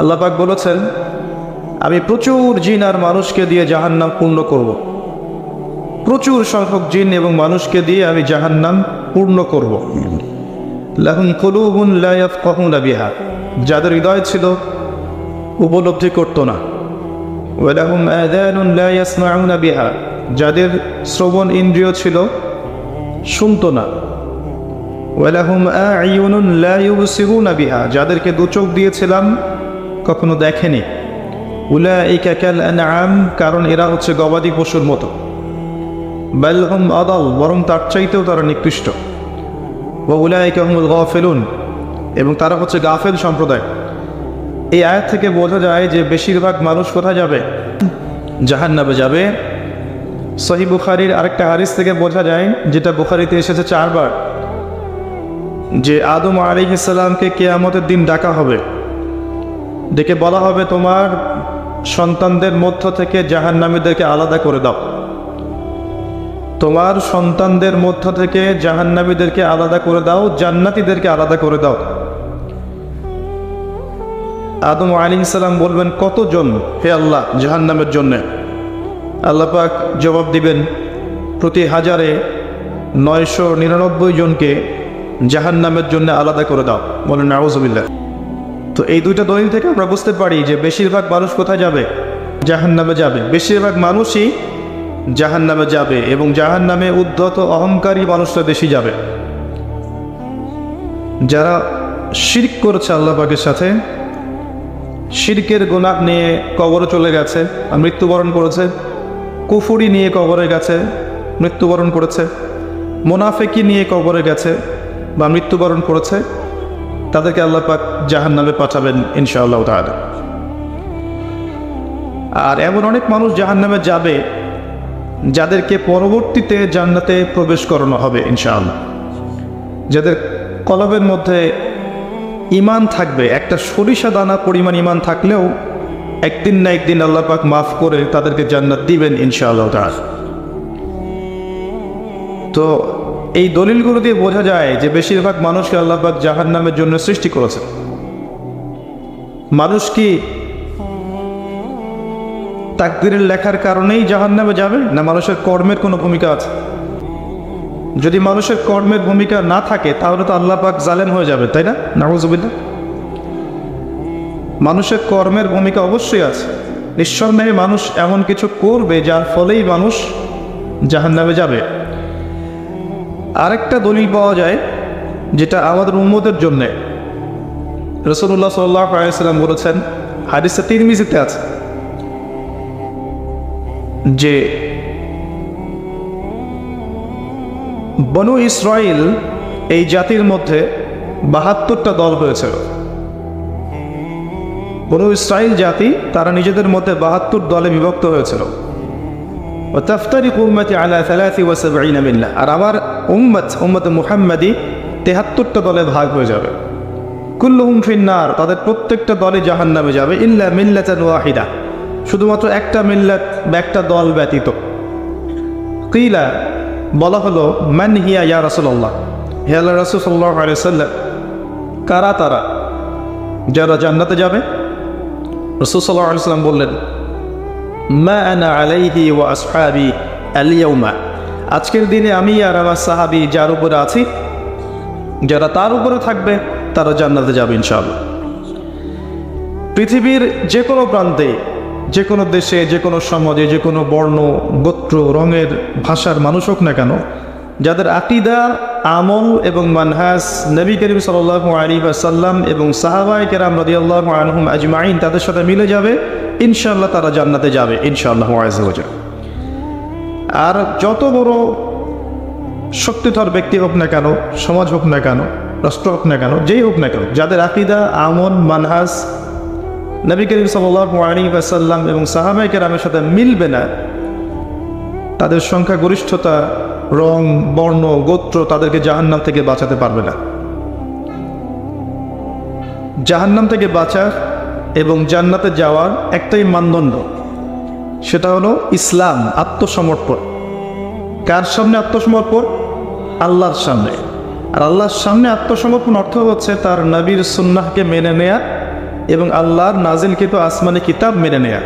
আল্লাপাক বলেছেন, আমি প্রচুর জিন আর মানুষকে দিয়ে জাহান্নাম পূর্ণ করব। প্রচুর সংখ্যক জিন এবং মানুষকে দিয়ে আমি জাহান্নাম পূর্ণ করব। লাহুম কলুবুন লায়াফ কহুনা যাদের হৃদয় ছিল উপলব্ধি করত না ওয়ালাহুম আদানুন লা ইয়াসমাউনা বিহা, যাদের শ্রবণ ইন্দ্রিয় ছিল শুনতো না ওয়ালাহুম আ'য়ুনুন লা ইউবসিরুনা বিহা, যাদেরকে দু চোখ দিয়েছিলাম কখনো দেখেনি। উলা এই কাল আম কারণ এরা হচ্ছে গবাদি পশুর মতো। বাল হুম আদাল বরং তার চাইতেও তারা নিকৃষ্ট। ওয়া উলাইকা হুমুল গাফিলুন, এবং তারা হচ্ছে গাফেল সম্প্রদায়। এই আয়াত থেকে বোঝা যায় যে বেশিরভাগ মানুষ কোথায় যাবে? জাহান্নাবে যাবে। সহি বুখারির আরেকটা হারিস থেকে বোঝা যায়, যেটা বুখারিতে এসেছে চারবার, যে আদম আলী ইসলামকে কেয়ামতের দিন ডাকা হবে। ডেকে বলা হবে তোমার সন্তানদের মধ্য থেকে জাহান্নামীদেরকে আলাদা করে দাও। তোমার সন্তানদের মধ্য থেকে জাহান্নামীদেরকে আলাদা করে দাও, জান্নাতীদেরকে আলাদা করে দাও। আদম আলী ইসলাম বলবেন, কতজন হে আল্লাহ জাহান্নামের জন্যে? আল্লাহ পাক জবাব দিবেন, প্রতি হাজারে নয়শো নিরানব্বই জনকে জাহান্নামের জন্য আলাদা করে দাও। বলেন নাউজবিল্লা তো এই দুইটা দলিল থেকে আমরা বুঝতে পারি যে বেশিরভাগ মানুষ কোথায় যাবে? জাহান্নামে যাবে। বেশিরভাগ মানুষই জাহান্নামে যাবে এবং জাহান্নামে উদ্ধত অহংকারী মানুষরা বেশি যাবে। যারা শিরক করেছে আল্লাহ পাকের সাথে, শিরকের গোনাহ নিয়ে কবরে চলে গেছে, আর মৃত্যুবরণ করেছে, কুফুরি নিয়ে কবরে গেছে, মৃত্যুবরণ করেছে, মোনাফেকি নিয়ে কবরে গেছে বা মৃত্যুবরণ করেছে তাদেরকে আল্লাহ পাক জাহান নামে পাঠাবেন ইনশাআল্লাহ তাআলা। আর এমন অনেক মানুষ জাহান নামে যাবে যাদেরকে পরবর্তীতে জান্নাতে প্রবেশ করানো হবে ইনশাআল্লাহ। যাদের কলবের মধ্যে ইমান থাকবে, একটা সরিষা দানা পরিমাণ ইমান থাকলেও একদিন না একদিন আল্লাহ পাক মাফ করে তাদেরকে জান্নাত দিবেন ইনশাআল্লাহ তাআলা। তো এই দলিলগুলো দিয়ে বোঝা যায় যে বেশিরভাগ মানুষকে আল্লাহ পাক জাহান্নামের জন্য সৃষ্টি করেছে মানুষ কি তাকদিরের লেখার কারণেই জাহান্নামে যাবে, না মানুষের কর্মের কোনো ভূমিকা আছে? যদি মানুষের কর্মের ভূমিকা না থাকে, তাহলে তো আল্লাহ পাক জালেম হয়ে যাবে, তাই না? নাউজুবিল্লাহ মানুষের কর্মের ভূমিকা অবশ্যই আছে। নিঃসন্দেহে মানুষ এমন কিছু করবে যার ফলেই মানুষ জাহান্নামে যাবে। আরেকটা দলিল পাওয়া যায় যেটা আমাদের উম্মতের জন্যে। রসুল্লাহ সাল্লাম বলেছেন বলেছেন, হাদিসে তিরমিজিতে আছে যে বনু ইসরায়েল এই জাতির মধ্যে বাহাত্তরটা দল হয়েছিল। বনু ইসরায়েল জাতি, তারা নিজেদের মধ্যে বাহাত্তর দলে বিভক্ত হয়েছিল। আর আবার উম্মত উম্মত মুহাম্মাদি তেহাত্তরটা দলে ভাগ হয়ে যাবে। কুল্লুহুম ফিন্নার, তাদের প্রত্যেকটা দলে জাহান্নামে যাবে, ইল্লা মিল্লাতান ওয়াহিদা। শুধুমাত্র একটা মিল্লাত বা একটা দল ব্যতীত। কিলা, বলা হলো, মান হিয়া ইয়া রাসূলুল্লাহ? হে আল্লাহ রাসূল সাল্লাল্লাহু আলাইহি সাল্লাম কারা তারা? যারা জান্নাতে যাবে? রাসূল সাল্লাম বললেন, মা আনা আলাইহি ওয়া আসহাবি আলিয়াউমা আজকের দিনে আমি আর আমার সাহাবি যার উপরে আছি, যারা তার উপরে থাকবে, তারা জান্নাতে যাবে ইনশাআল্লাহ। পৃথিবীর যে কোনো প্রান্তে যে কোনো দেশে যে কোনো সমাজে যে কোনো বর্ণ, গোত্র, রঙের ভাষার মানুষ হোক না কেন, যাদের আকিদা, আমল এবং মানহাস নবী করিম সাল্লাহ আলী সাল্লাম এবং সাহাবাই কেরাম রদিয়াল্লাহ আনহুম আজমাইন তাদের সাথে মিলে যাবে ইনশাল্লাহ তারা জান্নাতে যাবে, ইনশাআল্লাহ আজওয়াজা আর যত বড় শক্তিধর ব্যক্তি হোক না কেন, সমাজ হোক না কেন, রাষ্ট্র হোক না কেন, যেই হোক না কেন, যাদের আকিদা আমন মানহাস নবী করিম সাল্লাম এবং সাহাবাই কেরামের সাথে মিলবে না, তাদের সংখ্যা, গরিষ্ঠতা, রং, বর্ণ, গোত্র তাদেরকে জাহান্নাম থেকে বাঁচাতে পারবে না। জাহান্নাম থেকে বাঁচার এবং জান্নাতে যাওয়ার একটাই মানদণ্ড। সেটা হলো ইসলাম, আত্মসমর্পণ। কার সামনে আত্মসমর্পণ? আল্লাহর সামনে। আর আল্লাহর সামনে আত্মসমর্পণ অর্থ হচ্ছে তার নবীর সুন্নাহকে মেনে নেয়া এবং আল্লাহর নাজিলকৃত আসমানি কিতাব মেনে নেয়া।